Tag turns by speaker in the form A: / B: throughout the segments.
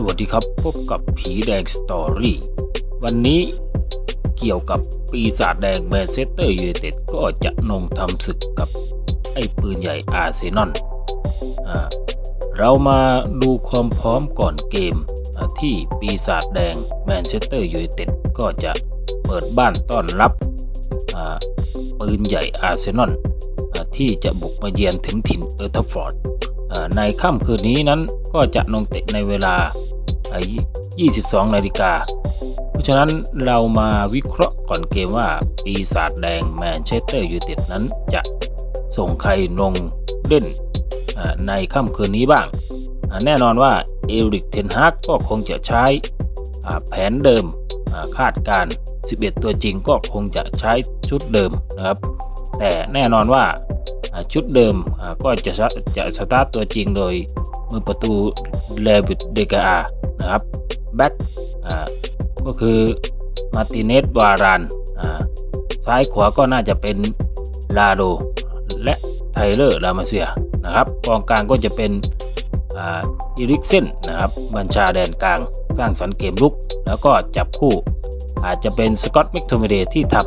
A: สวัสดีครับ พบกับผีแดงสตอรี่ วันนี้เกี่ยวกับปีศาจแดงแมนเชสเตอร์ยูไนเต็ดก็จะนงทำศึกกับไอ้ปืนใหญ่อาร์เซนอลเรามาดูความพร้อมก่อนเกมที่ปีศาจแดงแมนเชสเตอร์ยูไนเต็ดก็จะเปิดบ้านต้อนรับปืนใหญ่อาร์เซนอลที่จะบุกมาเยือนถึงถิ่นเออร์ทฟอร์ดในค่ำคืนนี้นั้นก็จะลงเตะในเวลา 22 นาฬิกา เพราะฉะนั้นเรามาวิเคราะห์ก่อนเกมว่าปีศาจแดงแมนเชสเตอร์ยูไนเต็ดนั้นจะส่งใครลงเล่นในค่ำคืนนี้บ้าง แน่นอนว่าเอริกเทนฮากก็คงจะใช้แผนเดิมคาดการณ์11 ตัวจริงก็คงจะใช้ชุดเดิมนะครับ แต่แน่นอนว่าชุดเดิมก็จะสะจะสตาร์ตตัวจริงโดยมือประตูเลวิดเดกา นะครับแบ็คก็คือมาติเนสวารานซ้ายขวาก็น่าจะเป็นลาโด และไทเลอร์ลามาเซียนะครับกองกลางก็จะเป็นอิริกเซนนะครับบัญชาแดนกลางสร้างสรรค์เกมลุก แล้วก็จับคู่ อาจจะเป็นสกอตต์แม็กโทมิเดที่ทำ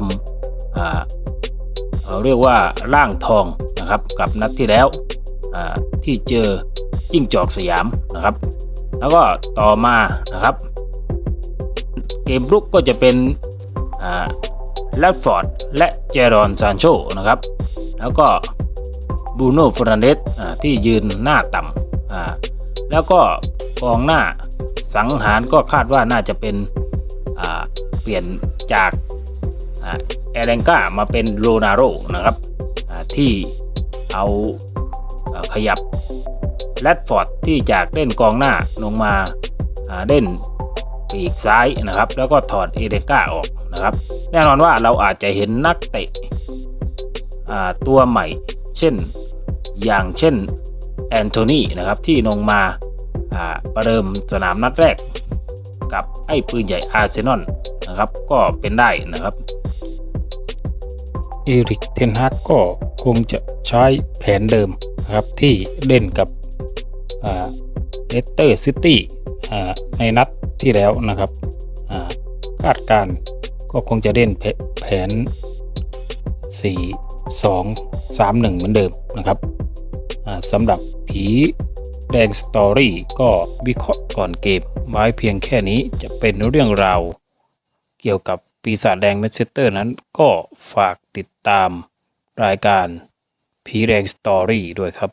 A: เราเรียกว่าร่างทองนะครับกับนัดที่แล้วที่เจอจิ้งจอกสยามนะครับ แล้วก็ต่อมานะครับ เกมรุกก็จะเป็นแรดฟอร์ดและเจรอนซานโชนะครับ แล้วก็บูโน่ฟรานเดสที่ยืนหน้าต่ำอ่าแล้วก็กองหน้าสังหารก็คาดว่าน่าจะเป็นอ่าเปลี่ยนจากแอเรนก้ามาเป็นโรนาโรนะครับอ่าที่เอาขยับ แรดฟอร์ดที่จากเล่นกองหน้าลงมาเล่นปีกซ้ายนะครับ แล้วก็ถอดเอเรนก้าออกนะครับ แน่นอนว่าเราอาจจะเห็นนักเตะตัวใหม่ เช่นอย่างเช่นแอนโทนีนะครับที่ลงมาประเดิมสนามนัดแรก กับไอ้ปืนใหญ่อาร์เซนอลนะครับ ก็เป็นได้นะครับเอริกเทนฮากก็คงจะใช้แผนเดิมนะครับที่เล่นกับ เลสเตอร์ซิตี้ในนัดที่แล้วนะครับอ่าคาดการก็คงจะเล่นแผน 4 2 3 1 เหมือนเดิมนะครับสำหรับผีแดงสตอรี่ก็วิเคราะห์ก่อนเกมไว้เพียงแค่นี้จะเป็นเรื่องราวเกี่ยวกับปีศาจแดงแมนเชสเตอร์นั้นก็ฝากติดตามรายการผีแดงสตอรี่ด้วยครับ